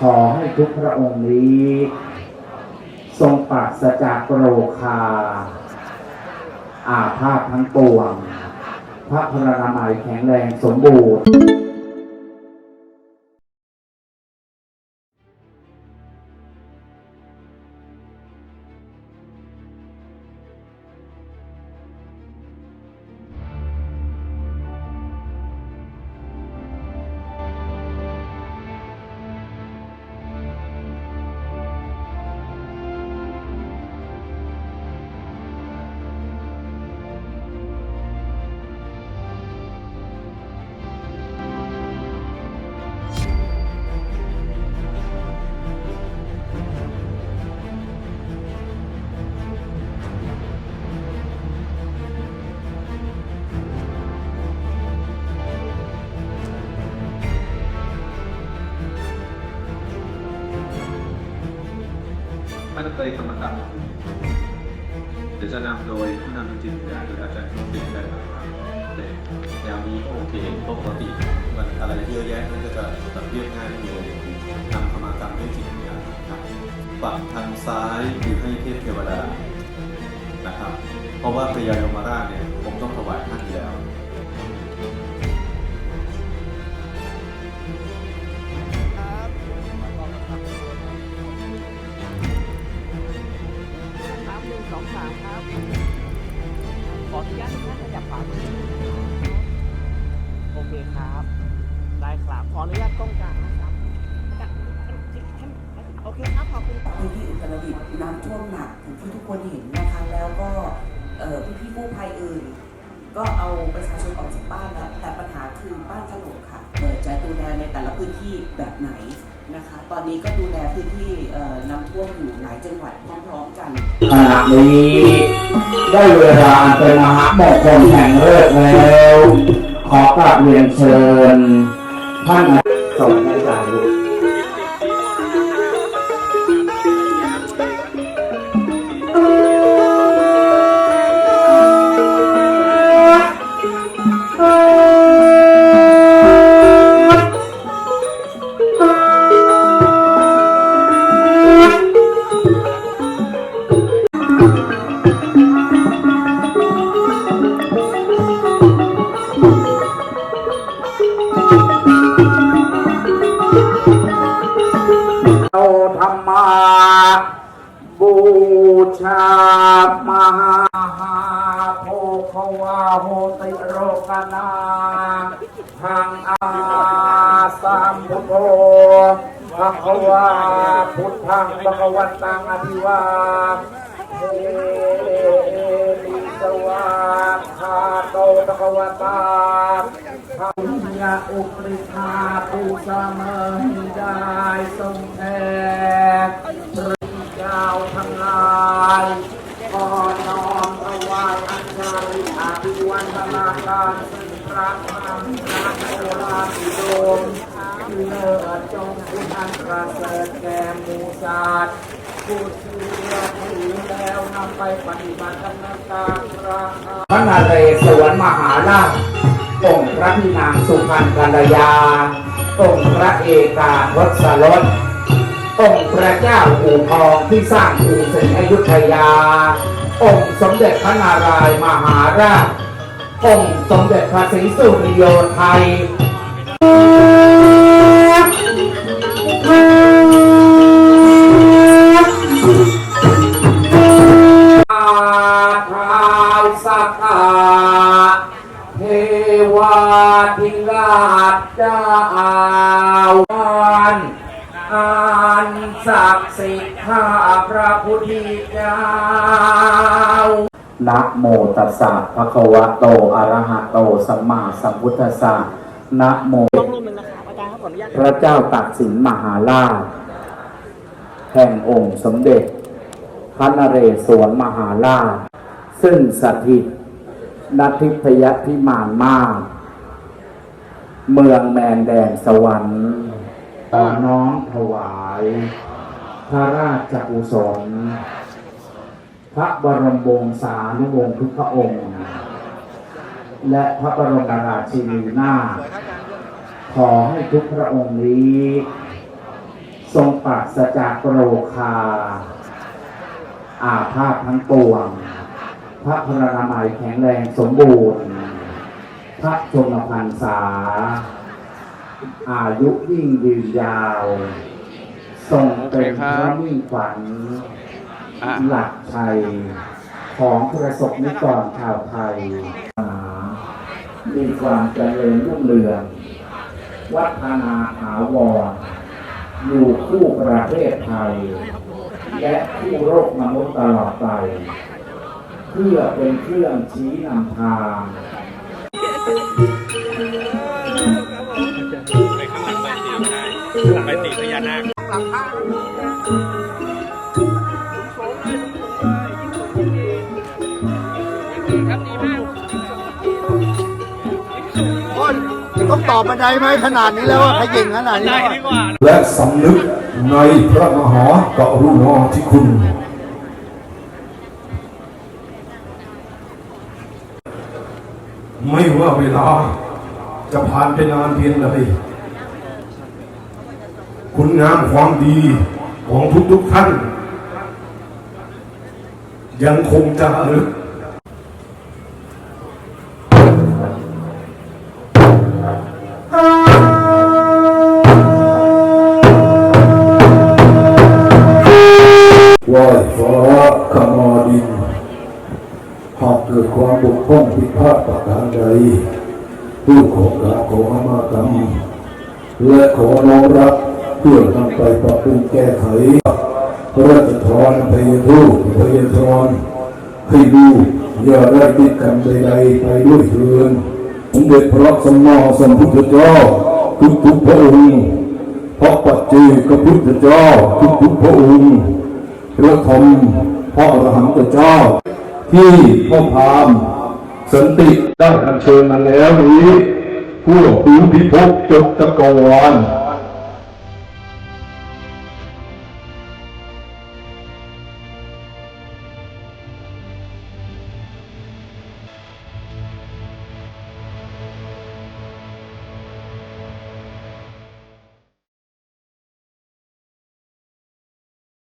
ขอให้ทุกพระองค์นี้ ทรงปราศจากโรคา อาภาพทั้งปวงพระพรนามัยแข็งแรงสมบูรณ์ ท่านเคยกรรมการเดี๋ยวจะนำโดยผู้นำจิตวิญญาณหรืออาจารย์จิตได้ไหมครับแต่แนวนี้ก็โอเคปกติมันอะไรเยอะแยะมันก็จะแบบเรียบง่ายไม่มีอะไรนำขมากรรมด้วยจิตวิญญาณครับฝั่งทางซ้ายคือให้เทพเทวดานะครับ เพราะว่าพญายมราชเนี่ยผมต้องถวายท่านอยู่แล้ว คครับ ได้ครับ ขออนุญาตกล้องกลางนะครับ โอเคครับ ขอบคุณพื้นที่อุตรดิตถ์น้ำท่วมหนักอย่างที่ทุกคนเห็นนะคะ แล้วก็เอ่อพี่ๆกู้ภัยอื่นก็เอาประชาชนออกจากบ้านแล้วแต่ปัญหาคือบ้านถล่มค่ะเอ่อจะดูแลในแต่ละพื้นที่แบบไหนนะคะ ตอนนี้ก็ดูแลพื้นที่เอ่อน้ำท่วมอยู่หลายจังหวัดพร้อมๆกัน ขณะนี้ได้เวลาอันเป็นมหามงคลแห่งเลิกแล้ว ขอกราบเรียนเชิญท่านส่ง ชามหาโพควาโหติโรกนาทางอาสัมพุทโธภะคะวาพุทธังภะคะวันตังอภิวาเทมิสวาคาโตภะคะวตาธรรมยาอุปริภาปูสามหิได้ทรงแท้พระเจ้าทั้งหลายขอน้อมถวายอัญชาลิอาภิวั นาการสิ่งพระธรรมพระโอราธิโดมเลิศจงคุณอันประเสริฐแก่มูสัตผู้เชื่อถือแล้วนำไปปฏิบัติดำเนินการพระพระนเรศวรมหาราชองค์พระพี่นางสุพรรณกัลยาองค์พระเอกาทศรสองค์พระเจ้าอู่ทองที่สร้างอู่ศรีอยุธยา องค์สมเด็จพระนารายมหาราช องค์สมเด็จพระศรีสุริโยไทยอาทายสักอาเทวาทิราชเจ้าวานอันศักดิ์สิทธิ์ข้าพระพุทธเจ้า นะโมตัสสะภะคะวะโตอะระหะโตสัมมาสัมพุทธัสสะนะโมกล้องรูปหนึ่งนะครับอาจารย์ครับขออนุญาตพระเจ้าตากสินมหาราชแห่งองค์สมเด็จ พระนเรศวรมหาราช ซึ่งสถิตณทิพยพิมานมาก เมืองแมนแดนสวรรค์ขอน้อมถวาย พระราชกุศล พระบรมวงศานุวงศ์ทุกพระองค์ และพระบรมราชินีนาถขอให้ทุกพระองค์นี้ ทรงปราศจากโรคา อาภาพทั้งปวง พระพรนามัยแข็งแรงสมบูรณ์ พระชนมพรรษา อายุยิ่งยืนยาว ทรงเป็นพระมิ่งขวัญ หลักชัยของประสบนิกรชาวไทย มีความเจริญรุ่งเรือง วัฒนาหาวรอยู่คู่ประเทศไทย และคู่โลกมนุษย์ตลอดไป เพื่อเป็นเครื่องชี้นำทางต้ ต้องตอบันไดไหมขนาดนี้แล้วอะขยิงขนาดนี้และสำนึกในพระมหากรุณาธิคุณไม่ว่าเวลา จะผ่านไปนานเพียงใดคุณงามความดีของทุกๆท่าน ยังคงจะลึก ไหว้ฟ้าขมาดิน หากเกิดความบกพร่องผิดพลาดประการใดผู้ขอกราบขออมากรรมและขอน้อมรับเพื่อนำไปปรับปรุงแก้ไขพระราชทานพยทูพยทรให้ลูอย่าได้ติดกันใดๆไปด้วยเถินสมเด็จพระสัมมาสัมพุทธเจ้าทุกทุกๆพระองค์พระปัจเจกพุทธเจ้าทุกทุกๆพระองค์ ระธมพระอรหันตเจ้า ที่พ่อพามสันติได้อัญเชิญมาแล้วนี้ ผู้ผู้พิภพจบตะกวาน